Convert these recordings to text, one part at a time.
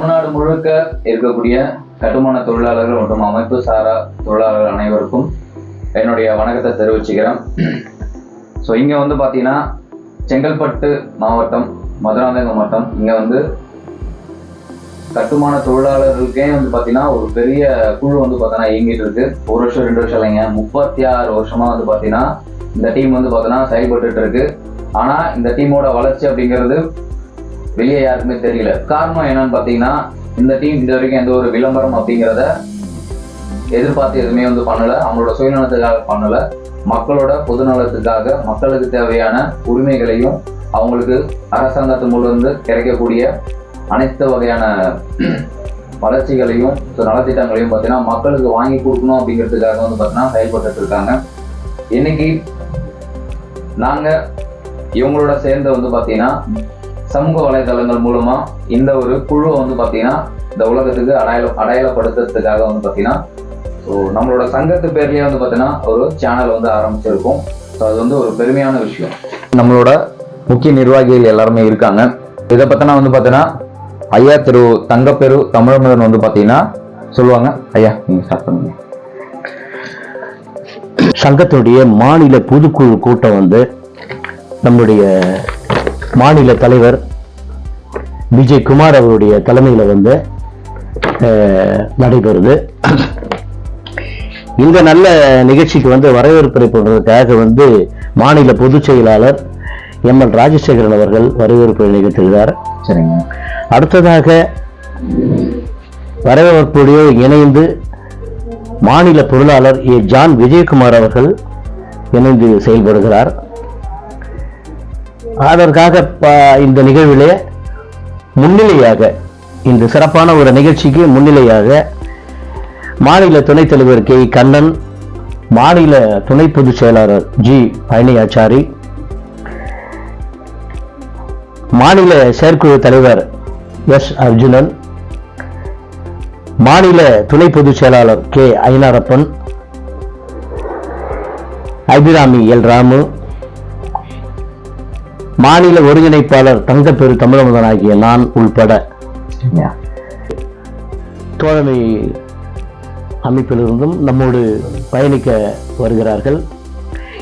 தமிழ்நாடு முழுக்க இருக்கக்கூடிய கட்டுமான தொழிலாளர்கள் மற்றும் அமைப்பு சாரா தொழிலாளர்கள் அனைவருக்கும் என்னுடைய வணக்கத்தை தெரிவிச்சுக்கிறேன். ஸோ இங்கே வந்து பார்த்தீங்கன்னா செங்கல்பட்டு மாவட்டம் மதுராந்தகம் மாவட்டம் இங்கே வந்து கட்டுமான தொழிலாளர்களுக்கே வந்து பார்த்தீங்கன்னா ஒரு பெரிய குழு வந்து பார்த்தீங்கன்னா இயங்கிட்டு இருக்கு. ஒரு வருஷம் ரெண்டு வருஷம் இல்லைங்க. முப்பத்தி ஆறு வருஷமா வந்து பார்த்தீங்கன்னா இந்த டீம் வந்து பார்த்தீங்கன்னா செயல்பட்டுட்டு இருக்கு. ஆனால் இந்த டீமோட வளர்ச்சி அப்படிங்கிறது வெளியே யாருக்குமே தெரியல. காரணம் என்னன்னு பார்த்தீங்கன்னா இந்த டீம் இது வரைக்கும் எந்த ஒரு விளம்பரம் அப்படிங்கிறத எதிர்பார்த்து எதுவுமே வந்து பண்ணல. அவங்களோட சுயநலத்துக்காக பண்ணல. மக்களோட பொதுநலத்துக்காக மக்களுக்கு தேவையான உரிமைகளையும் அவங்களுக்கு அரசாங்கத்து மூலிருந்து கிடைக்கக்கூடிய அனைத்து வகையான வளர்ச்சிகளையும் நலத்திட்டங்களையும் பார்த்தீங்கன்னா மக்களுக்கு வாங்கி கொடுக்கணும் அப்படிங்கிறதுக்காக வந்து பார்த்தீங்கன்னா செயல்பட்டு இருக்காங்க இன்னைக்கு நாங்கள் இவங்களோட சேர்ந்து வந்து பார்த்தீங்கன்னா சமூக வலைதளங்கள் மூலமா இந்த ஒரு குழுவை வந்து பார்த்தீங்கன்னா இந்த உலகத்துக்கு அடையாள அடையாளப்படுத்துறதுக்காக வந்து பார்த்தீங்கன்னா ஸோ நம்மளோட சங்கத்து பேர்லயே வந்து பார்த்தீங்கன்னா ஒரு சேனல் வந்து ஆரம்பிச்சிருக்கோம். ஸோ அது வந்து ஒரு பெருமையான விஷயம். நம்மளோட முக்கிய நிர்வாகிகள் எல்லாருமே இருக்காங்க. இதை பற்றினா வந்து பார்த்தீங்கன்னா ஐயா திரு தங்கப்பெரு தமிழமுதன் வந்து பார்த்தீங்கன்னா சொல்லுவாங்க. ஐயா நீங்கள் ஸ்டார்ட் பண்ணுங்க. சங்கத்துடைய மாநில பொதுக்குழு கூட்டம் வந்து நம்முடைய மாநில தலைவர் விஜய் குமார் அவருடைய தலைமையில் வந்து நடைபெறுது. இந்த நல்ல நிகழ்ச்சிக்கு வந்து வரவேற்புரை போடுறதுக்காக வந்து மாநில பொதுச் செயலாளர் எம் எல் ராஜசேகரன் அவர்கள் வரவேற்புரை நிகழ்த்துகிறார் சரிங்க. அடுத்ததாக வரவேற்புடைய இணைந்து மாநில பொருளாளர் ஏ ஜான் விஜயகுமார் அவர்கள் இணைந்து செயல்படுகிறார். அதற்காக இந்த நிகழ்விலே முன்னிலையாக இந்த சிறப்பான ஒரு நிகழ்ச்சிக்கு முன்னிலையாக மாநில துணைத் தலைவர் கே. கண்ணன் மாநில துணை பொதுச் செயலாளர் ஜி. பழனியாச்சாரி மாநில செயற்குழு தலைவர் எஸ். அர்ஜுனன் மாநில துணை பொதுச் செயலாளர் கே. ஐனாரப்பன் அபிராமி எல். ராமு மாநில ஒருங்கிணைப்பாளர் தங்கப்பெரு தமிழமுதன் ஆகிய நான் உள்பட தோழமை அமைப்பிலிருந்தும் நம்மோடு பயணிக்க வருகிறார்கள்.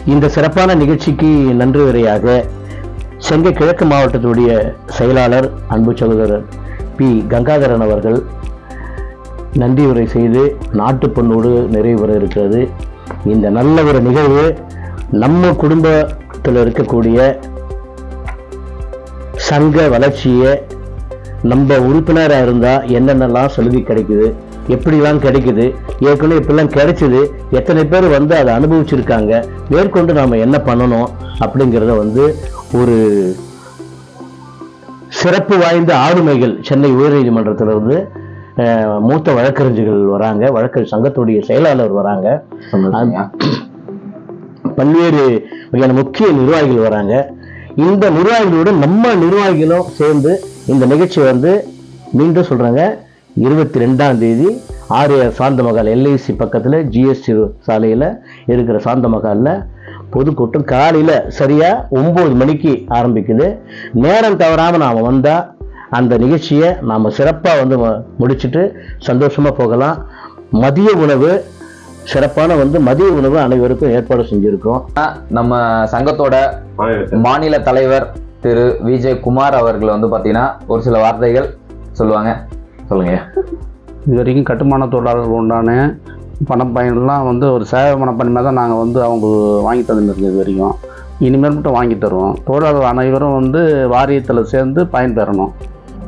இந்த சிறப்பான நிகழ்ச்சிக்கு நன்றி உரையாக செங்கை கிழக்கு மாவட்டத்துடைய செயலாளர் அன்பு சகோதரர் பி. கங்காதரன் அவர்கள் நன்றி உரை செய்து நாட்டுப் பொண்ணோடு நிறைவு பெற இருக்கிறது. இந்த நல்ல ஒரு நிகழ்வு நம்ம குடும்பத்தில் இருக்கக்கூடிய சங்க வளர்ச்சியை நம்ம உறுப்பினராக இருந்தால் என்னென்னலாம் சலுகை கிடைக்குது? எப்படிலாம் கிடைக்குது? ஏற்கனவே இப்படிலாம் கிடைச்சிது. எத்தனை பேர் வந்து அதை அனுபவிச்சிருக்காங்க? மேற்கொண்டு நாம் என்ன பண்ணணும்? அப்படிங்கிறத வந்து ஒரு சிறப்பு வாய்ந்த ஆளுமைகள் சென்னை உயர்நீதிமன்றத்திலிருந்து அஹ், மூத்த வழக்கறிஞர்கள் வராங்க. வழக்கறிஞர் சங்கத்துடைய செயலாளர் வராங்க. பல்வேறு வகையான முக்கிய நிர்வாகிகள் வராங்க. இந்த நிர்வாகிகளோடு நம்ம நிர்வாகிகளும் சேர்ந்து இந்த நிகழ்ச்சி வந்து மீண்டும் சொல்கிறாங்க இருபத்தி ரெண்டாம் தேதி ஆர்ஏஆர் சாந்த மகால் எல்ஐசி பக்கத்தில் ஜிஎஸ்டி சாலையில் இருக்கிற சாந்த மகாலில் பொதுக்கூட்டம் காலையில் சரியாக ஒம்பது மணிக்கு ஆரம்பிக்குது. நேரம் தவறாமல் நாம் வந்தால் அந்த நிகழ்ச்சியை நாம் சிறப்பாக வந்து ம- சந்தோஷமாக போகலாம். மதிய உணவு சிறப்பான வந்து மதிய உணவு அனைவருக்கும் ஏற்பாடு செஞ்சுருக்கோம். நம்ம சங்கத்தோட மாநில தலைவர் திரு விஜய் குமார் அவர்கள் வந்து பார்த்தீங்கன்னா ஒரு சில வார்த்தைகள் சொல்லுவாங்க. சொல்லுங்க. இது வரைக்கும் கட்டுமான தொழிலாளர்கள் உண்டான பணம் பயன்லாம் வந்து ஒரு சேவை மனப்பான்மை தான் நாங்கள் வந்து அவங்க வாங்கி தந்துருக்கு இது வரைக்கும். இனிமேல் மட்டும் வாங்கி தருவோம். தொழிலாளர் அனைவரும் வந்து வாரியத்தில் சேர்ந்து பயன்பெறணும்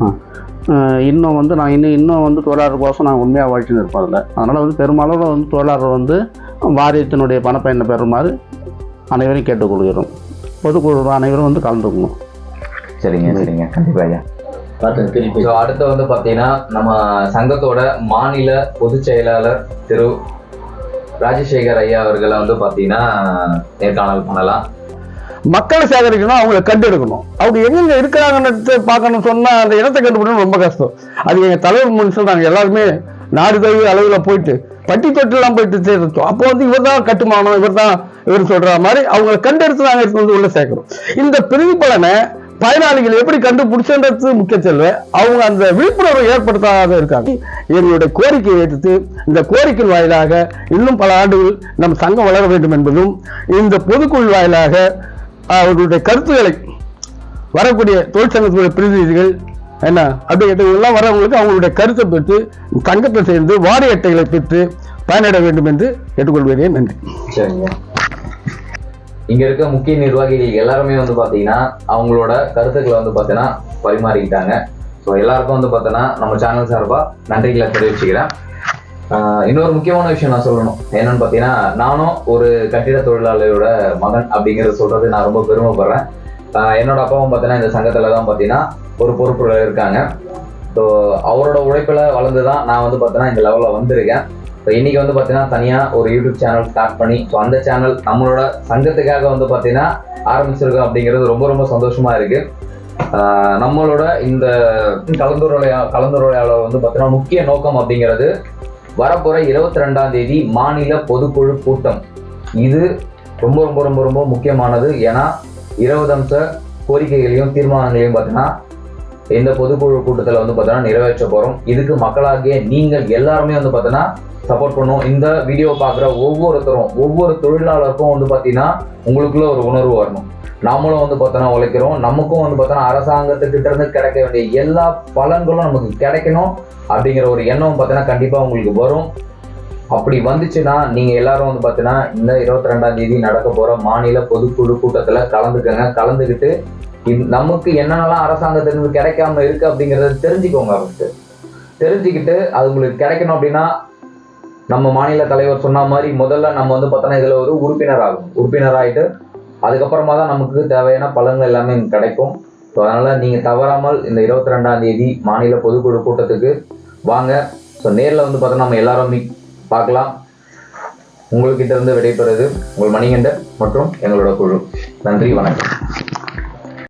ஆ. அஹ் இன்னும் வந்து நான் இன்னும் இன்னும் வந்து தொழிலாளர் கோசம் நாங்கள் உண்மையாக வாழ்ச்சின்னு இருப்போம் அதில் அதனால் வந்து பெருமளவில் வந்து தொழிலாளர் வந்து வாரியத்தினுடைய பணப்பயனை பெறுமாறு அனைவரையும் கேட்டுக்கொள்கிறோம். பொதுக்குழு அனைவரும் வந்து கலந்துக்கணும். சரிங்க சரிங்க. கண்டிப்பா ஐயா. ஸோ அடுத்து வந்து பார்த்தீங்கன்னா நம்ம சங்கத்தோட மாநில பொதுச் செயலாளர் திரு ராஜசேகர் ஐயா அவர்களை வந்து பார்த்தீங்கன்னா நேர்காணல் பண்ணலாம். மக்களை சேகரிக்கணும் அவங்களை கண்டெடுக்கணும். அவங்க எங்கெங்க இருக்கிறாங்கன்னு பார்க்கணும் சொன்னா அந்த இடத்தை கண்டுபிடிக்கணும் ரொம்ப கஷ்டம். அது எங்க தலைவர் முன் சொல்கிறாங்க எல்லாருமே நாடு தழுவிய அளவில் போயிட்டு பட்டி போயிட்டு சேர்த்தோம். அப்போ வந்து இவர் தான் கட்டுமானம் இவர் தான் இவர் சொல்ற மாதிரி அவங்களை கண்டெடுத்து நாங்கள் எடுத்து வந்து உள்ள சேர்க்கிறோம். இந்த பிரதிபலனை பயனாளிகள் எப்படி கண்டுபிடிச்சன்றது முக்கிய செல்வ அவங்க அந்த விழிப்புணர்வை ஏற்படுத்தாத இருக்காங்க. எங்களுடைய கோரிக்கையை எடுத்து இந்த கோரிக்கை வாயிலாக இன்னும் பல ஆண்டுகள் நம் சங்கம் வளர வேண்டும் என்பதும் இந்த பொதுக்குழு வாயிலாக அவர்களுடைய கருத்துக்களை வரக்கூடிய தொழிற்சங்கத்துடைய பிரதிநிதிகள் என்ன? அப்படி எல்லாம் வரவங்களுக்கு அவங்களுடைய கருத்தை பெற்று தங்கத்தை சேர்ந்து வாரிய அட்டைகளை பெற்று பயனிட வேண்டும் என்று கேட்டுக்கொள்கிறேன். நன்றி. சரிங்க. இங்க இருக்க முக்கிய நிர்வாகிகள் எல்லாருமே வந்து பாத்தீங்கன்னா அவங்களோட கருத்துக்களை வந்து பாத்தீங்கன்னா பரிமாறிக்கிட்டாங்க. ஸோ எல்லாருக்கும் வந்து பார்த்தோன்னா நம்ம சேனல் சார்பா நன்றிகளை தெரிவிச்சுக்கிறேன். இன்னொரு முக்கியமான விஷயம் நான் சொல்லணும். என்னன்னு பார்த்தீங்கன்னா நானும் ஒரு கட்டிட தொழிலாளியோட மகன் அப்படிங்கிறத சொல்றது நான் ரொம்ப பெருமைப்படுறேன். என்னோட அப்பாவும் பார்த்தீங்கன்னா இந்த சங்கத்தில் தான் பார்த்தீங்கன்னா ஒரு பொறுப்புகள் இருக்காங்க. ஸோ அவரோட உழைப்பில் வளர்ந்து தான் நான் வந்து பார்த்தீங்கன்னா இந்த லெவலில் வந்திருக்கேன். ஸோ இன்றைக்கி வந்து பார்த்தீங்கன்னா தனியாக ஒரு யூடியூப் சேனல் ஸ்டார்ட் பண்ணி ஸோ அந்த சேனல் நம்மளோட சங்கத்துக்காக வந்து பார்த்தீங்கன்னா ஆரம்பிச்சிருக்கோம் அப்படிங்கிறது ரொம்ப ரொம்ப சந்தோஷமாக இருக்குது நம்மளோட இந்த கலந்துரையா கலந்துரையாடல வந்து பார்த்தீங்கன்னா முக்கிய நோக்கம் அப்படிங்கிறது வரப்போகிற இருபத்தி ரெண்டாம் தேதி மாநில பொதுக்குழு கூட்டம். இது ரொம்ப ரொம்ப ரொம்ப ரொம்ப முக்கியமானது. ஏன்னா இருபது அம்ச கோரிக்கைகளையும் தீர்மானங்களையும் பார்த்தீங்கன்னா இந்த பொதுக்குழு கூட்டத்தில் வந்து பார்த்தோன்னா நிறைவேற்ற போகிறோம் இதுக்கு மக்களாகிய நீங்கள் எல்லாருமே வந்து பார்த்தீங்கன்னா சப்போர்ட் பண்ணும் இந்த வீடியோ பார்க்குற ஒவ்வொருத்தரும் ஒவ்வொரு தொழிலாளருக்கும் வந்து பார்த்தீங்கன்னா உங்களுக்குள்ள ஒரு உணர்வு வரணும். நாமளும் வந்து பார்த்தோன்னா உழைக்கிறோம். நமக்கும் வந்து பார்த்தோன்னா அரசாங்கத்துக்கிட்ட இருந்து கிடைக்க வேண்டிய எல்லா பலன்களும் நமக்கு கிடைக்கணும் அப்படிங்கிற ஒரு எண்ணம் பார்த்தோன்னா கண்டிப்பாக உங்களுக்கு வரும். அப்படி வந்துச்சுன்னா நீங்கள் எல்லாரும் வந்து பார்த்தீங்கன்னா இந்த இருபத்தி ரெண்டாம் தேதி நடக்க போகிற மாநில பொதுக்குழு கூட்டத்தில் கலந்துக்கங்க. கலந்துக்கிட்டு நமக்கு என்னென்னலாம் அரசாங்கத்திலிருந்து கிடைக்காம இருக்கு அப்படிங்கிறத தெரிஞ்சுக்கோங்க அவருக்கு தெரிஞ்சுக்கிட்டு அது உங்களுக்கு கிடைக்கணும் அப்படின்னா நம்ம மாநில தலைவர் சொன்ன மாதிரி முதல்ல நம்ம வந்து பார்த்தோன்னா இதில் ஒரு உறுப்பினர் ஆகும் உறுப்பினர் ஆகிட்டு அதுக்கப்புறமா தான் நமக்கு தேவையான பலன்கள் எல்லாமே இங்க கிடைக்கும். ஸோ அதனால் நீங்கள் தவறாமல் இந்த இருபத்தி ரெண்டாம் தேதி மாநில பொதுக்குழு கூட்டத்துக்கு வாங்க. ஸோ நேரில் வந்து பார்த்தோன்னா நம்ம எல்லாரும் பார்க்கலாம். உங்கள்கிட்ட இருந்து விடைபெறுவது உங்கள் மணிகண்டன் மற்றும் எங்களோட குழு. நன்றி வணக்கம்.